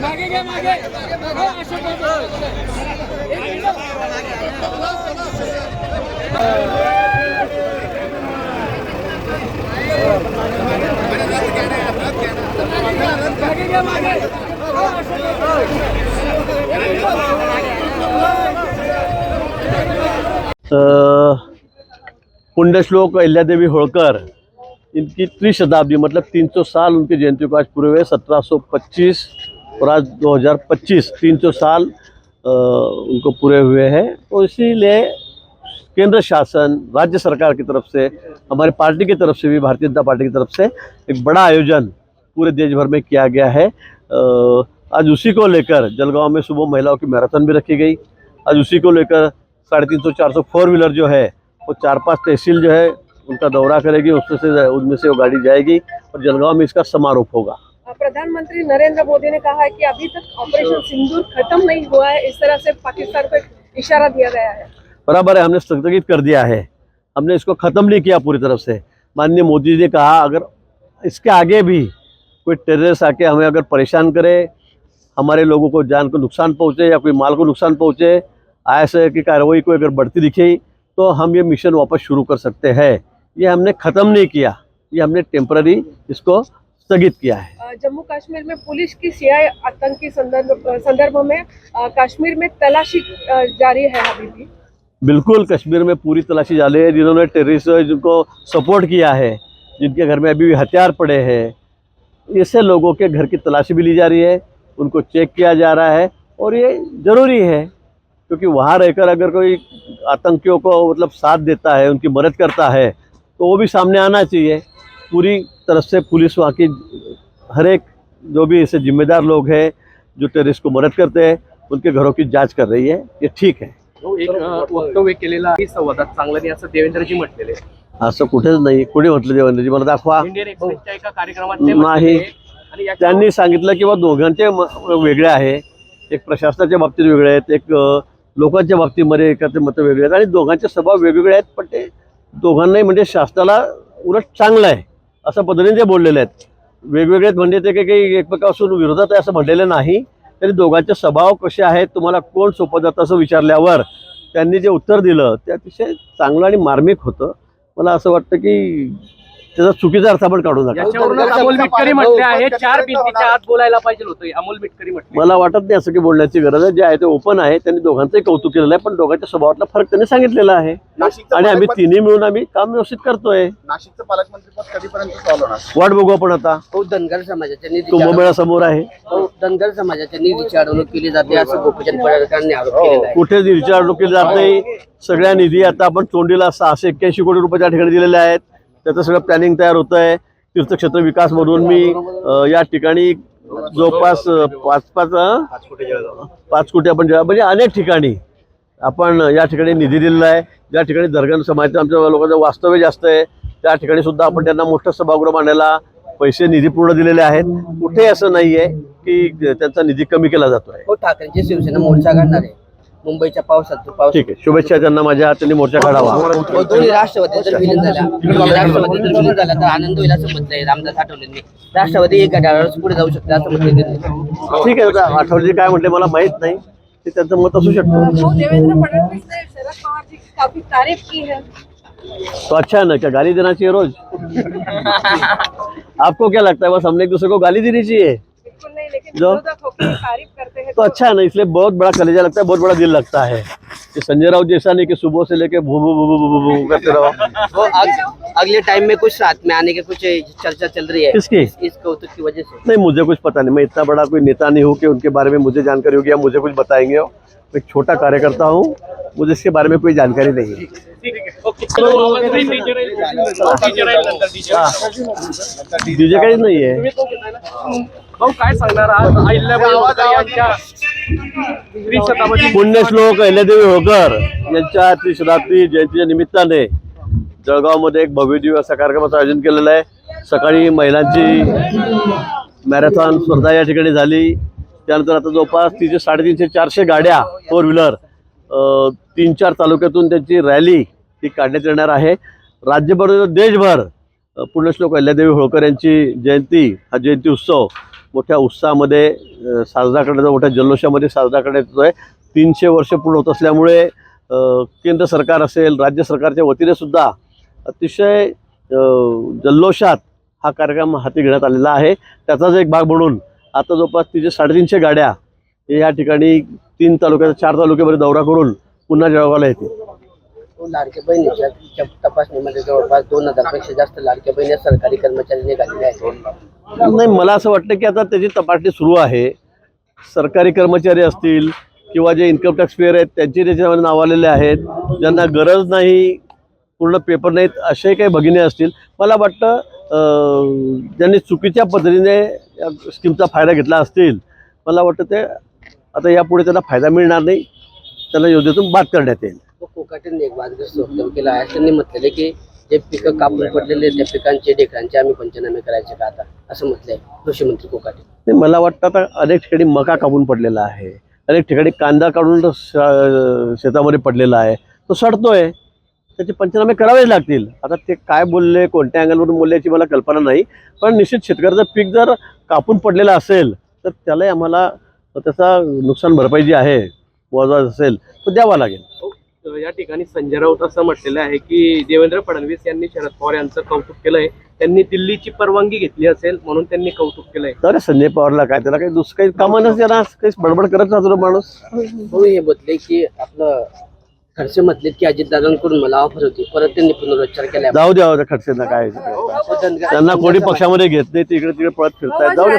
मागे घ्या मागे हो, अशोक पुण्यश्लोक अहिल्यादेवी होळकर, इनकी त्रिशताब्दी मतलब 300 साल उनकी जयंती को आज पूरे हुए सत्रह सौ पच्चीस और आज 2025 300 साल उनको पूरे हुए हैं। तो इसीलिए केंद्र शासन, राज्य सरकार की तरफ़ से, हमारी पार्टी की तरफ़ से भी, भारतीय जनता पार्टी की तरफ़ से एक बड़ा आयोजन पूरे देश भर में किया गया है। आज उसी को लेकर जलगांव में सुबह महिलाओं की मैराथन भी रखी गई। आज उसी को लेकर साढ़े तीन सौ, चार सौ फोर व्हीलर जो है, वो चार पाँच तहसील जो है, उनका दौरा करेगी, उसमें से, उनमें से वो गाड़ी जाएगी और जलगांव में इसका समारोह होगा। प्रधानमंत्री नरेंद्र मोदी ने कहा है कि अभी तक ऑपरेशन सिंदूर खत्म नहीं हुआ है, इस तरह से पाकिस्तान को इशारा दिया गया है। बराबर है, हमने स्थगित कर दिया है। हमने इसको ख़त्म नहीं किया पूरी तरफ़ से। माननीय मोदी जी ने कहा, अगर इसके आगे भी कोई टेररिस्ट आके हमें अगर परेशान करे, हमारे लोगों को जान को नुकसान पहुँचे या कोई माल को नुकसान पहुँचे ऐसे की कार्रवाई को अगर बढ़ती दिखी तो हम ये मिशन वापस शुरू कर सकते हैं। ये हमने ख़त्म नहीं किया, ये हमने टेम्पररी इसको स्थगित किया है। जम्मू कश्मीर में पुलिस की सीआई आतंकी संदर्भ संदर्भ में कश्मीर में तलाशी जारी है अभी भी। बिल्कुल कश्मीर में पूरी तलाशी जारी है, जिन्होंने टेररिस्ट जिनको सपोर्ट किया है, जिनके घर में अभी भी हथियार पड़े हैं। ऐसे लोगों के घर की तलाशी भी ली जा रही है, उनको चेक किया जा रहा है, और ये ज़रूरी है, क्योंकि वहाँ रहकर अगर कोई आतंकियों को मतलब साथ देता है, उनकी मदद करता है तो वो भी सामने आना चाहिए। पूरी तरफ़ से पुलिस वहाँ की, हर एक जो भी ऐसे जिम्मेदार लोग हैं, जो टेररिस्ट को मदद करते हैं, उनके घरों की जाँच कर रही है, ये ठीक है। एक अ, वक्तव्य केलेलं आहे संवादात. चांगलं नाही असं देवेंद्रजी म्हटलेले असं कुठेच नाही. कुणी म्हटलं देवेंद्रजी? मला दाखवा. इंडियन एक्सप्रेसच्या एका कार्यक्रमात ते नाही. म्हटलेले. आणि याच्यावर- त्यांनी सांगितलं की बा दोघांचे म- वेगळे आहे. एक प्रशासनाच्या बाबतीत वेगळे आहेत. एक अ, लोकांच्या बाबतीमध्ये एकाचे मतं वेगळे आहेत. आणि दोघांचे स्वभाव वेगवेगळे आहेत पण ते दोघांनाही म्हणजे शासनाला उलट चांगलं आहे असं पद्धतीने ते बोललेले आहेत. वेगवेगळे आहेत म्हणजे ते काही काही एकमेकापासून विरोधात आहे असं म्हटलेलं नाही. तरी दोघांचे स्वभाव कसे आहेत तुम्हाला कोण सोपं जातं असं विचारल्यावर त्यांनी जे उत्तर दिलं ते अतिशय चांगलं आणि मार्मिक होतं. मला असं वाटतं की त्याचा चुकीचा अर्थ आपण काढू नका. याच्यावरूनच अमोल मिटकरी म्हटले आहे चार भिंतीच्या आत बोलायला पाहिजे होतं अमोल मिटकरी म्हटले. मला वाटत नाही असं की बोलण्याची गरज आहे. जे आहे ते ओपन आहे. त्यांनी दोघांचंही कौतुक केलेलं आहे पण दोघांच्या स्वभावातला फरक त्यांनी सांगितलेला आहे. आणि आम्ही तिन्ही मिळून आम्ही काम व्यवस्थित करतोय. नाशिकचं पालकमंत्रीपद कधीपर्यंत होणार? वाट बघू आपण आता. हो धनगर समाजाच्या निधीची कुंभमेळा समोर आहे. हो धनगर समाजाच्या निधीची अडवणूक केली जाते असं गोपीचंद पडळकरांनी आरोप केलेला आहे. कुठे रिचार्ज केले जात नाही? सगळ्या निधी आता आपण चोंडीला सहाशे एक्क्याऐंशी कोटी रुपये त्या ठिकाणी दिलेले आहेत. त्याचं सगळं प्लॅनिंग तयार होत आहे तीर्थक्षेत्र विकास म्हणून मी या ठिकाणी जवळपास पाच पाच पाच कोटी आपण म्हणजे अनेक ठिकाणी आपण या ठिकाणी निधी दिलेला आहे. ज्या ठिकाणी दर्गन समाजाच्या आमच्या लोकांचं वास्तव्य जास्त आहे त्या ठिकाणी सुद्धा आपण त्यांना मोठं सभागृह मांडायला पैसे निधी पूर्ण दिलेले आहेत. कुठे असं नाही आहे की त्यांचा निधी कमी केला जातो हो, ठाकरेंची शिवसेना मोर्चा काढणार आहे. मुंबईच्या पावसात पाऊस ठीक आहे. शुभेच्छा त्यांना माझ्या हाताने मोर्चा काढावा. हो, दोन्ही राष्ट्रवादी जर विलीन झाल्या राष्ट्रवादी जर विलीन झाला तर आनंद होईल असं म्हटलंय रामदास आठवलेंनी. राष्ट्रवादी एका डाळावर पुढे जाऊ शकते असं म्हटलंय त्यांनी. ठीक आहे आता आठवले काय म्हटले मला माहीत नाही. ते त्यांचं मत असू शकतं. वो देवेंद्र फडणवीस ने शरद पवार जी की काफी तारीफ की है. तो अच्छा है ना क्या गाली देना चाहिए रोज? आपको क्या लगता है बस हमने एक दूसरे को गाली देनी चाहिए? बिल्कुल नहीं लेकिन जो- तारीफ हैं तो अच्छा है ना इसलिए बहुत बड़ा कलेजा लगता है बहुत बड़ा दिल लगता है। कि संजय राउत जैसा नहीं कि सुबह से लेके भू भू भू भू भू करते रहो। वो अग- अगले टाइम में कुछ साथ में आने के कुछ चर्चा चल रही है। किसकी? इस कौतुक की वजह से। नहीं मुझे कुछ पता नहीं। मैं इतना बड़ा कोई नेता नहीं हूँ कि उनके बारे में मुझे जानकारी होगी या मुझे कुछ बताएँगे। मैं एक छोटा कार्यकर्ता हूँ मुझे इसके बारे में कोई जानकारी नहीं है। काहीच नाही आहे भाऊ काय सांगणार? आज अहिल्याबाई होळकर यांच्या पुण्यश्लोक अहिल्यादेवी होळकर यांच्या त्रिशताब्दी जयंतीच्या निमित्ताने जळगावमध्ये एक भव्यदिव्य असा कार्यक्रमाचं आयोजन केलेलं आहे. सकाळी महिलांची मॅरेथॉन स्पर्धा या ठिकाणी झाली. त्यानंतर आता जवळपास तीनशे साडेतीनशे चारशे गाड्या फोर व्हीलर तीन चार तालुक्यातून त्यांची रॅली ती काढण्यात येणार आहे. राज्यभर देशभर पुण्यश्लोक अहिल्यादेवी होळकर यांची जयंती हा जयंती उत्सव मोठ्या उत्साहामध्ये साजरा करण्याचा मोठ्या जल्लोषामध्ये साजरा करण्यात येतो आहे तीनशे वर्ष पूर्ण होत असल्यामुळे केंद्र सरकार असेल राज्य सरकारच्या वतीने सुद्धा अतिशय जल्लोषात हा कार्यक्रम हाती घेण्यात आलेला आहे. त्याचाच एक भाग म्हणून आता जवळपास तिचे साडेतीनशे गाड्या या ठिकाणी तीन तालुक्यात चार तालुक्यामध्ये दौरा करून पुन्हा जळगावला येतील लाडक्या बहिणीच्या च्या तपासणीमध्ये जवळपास दोन हजारपेक्षा जास्त लाडक्या बहिणी सरकारी कर्मचारी आहेत. नाही मला असं वाटतं की आता त्याची तपासणी सुरू आहे. सरकारी कर्मचारी असतील किंवा जे इन्कम टॅक्स पेअर आहेत त्यांचे त्याच्यामध्ये नाव आलेले आहेत ज्यांना गरज नाही पूर्ण पेपर नाहीत असे काही भगिनी असतील. मला वाटतं ज्यांनी चुकीच्या पद्धतीने या स्कीमचा फायदा घेतला असतील मला वाटतं ते आता यापुढे त्यांना फायदा मिळणार नाही. त्यांना योजनेतून बाद करण्यात येईल. कोकाटेंनी एक वादग्रस्त वक्तव्य केलं. आहे त्यांनी म्हटलेले की जे पिकं कापून पडलेले त्या पिकांचे डेकरांचे आम्ही पंचनामे करायचे का आता? असं म्हटलंय कृषी मंत्री कोकाटे मला वाटतं आता अनेक ठिकाणी मका कापून पडलेला आहे. अनेक ठिकाणी कांदा काढून शेतामध्ये पडलेला आहे. तो सडतोय. त्याचे पंचनामे करावेच लागतील. आता ते काय बोलले कोणत्या अँगलवरून बोलले याची मला कल्पना नाही. पण निश्चित शेतकऱ्याचं पीक जर कापून पडलेलं असेल तर त्यालाही आम्हाला त्याचा नुकसान भरपाई जी आहे मुआवजा असेल तो द्यावा लागेल. या ठिकाणी संजय राऊत असं म्हटलेलं आहे की देवेंद्र फडणवीस यांनी शरद पवार यांचं कौतुक केलंय. त्यांनी दिल्लीची परवानगी घेतली असेल म्हणून त्यांनी कौतुक केलंय. तर संजय पवारला काय त्याला काही दुसरं काही कामं नसते त्याला काही बडबड करत राहतो ना माणूस. हो हे म्हटले की आपलं खर्च म्हटले की अजितदादांकडून मला ऑफर होती परत त्यांनी पुनरुच्चार केला. जाऊ द्या द्या खडसेंना काय त्यांना कोणी पक्षामध्ये घेत नाही ते इकडे तिकडे पळत फिरतायत. जाऊ द्या.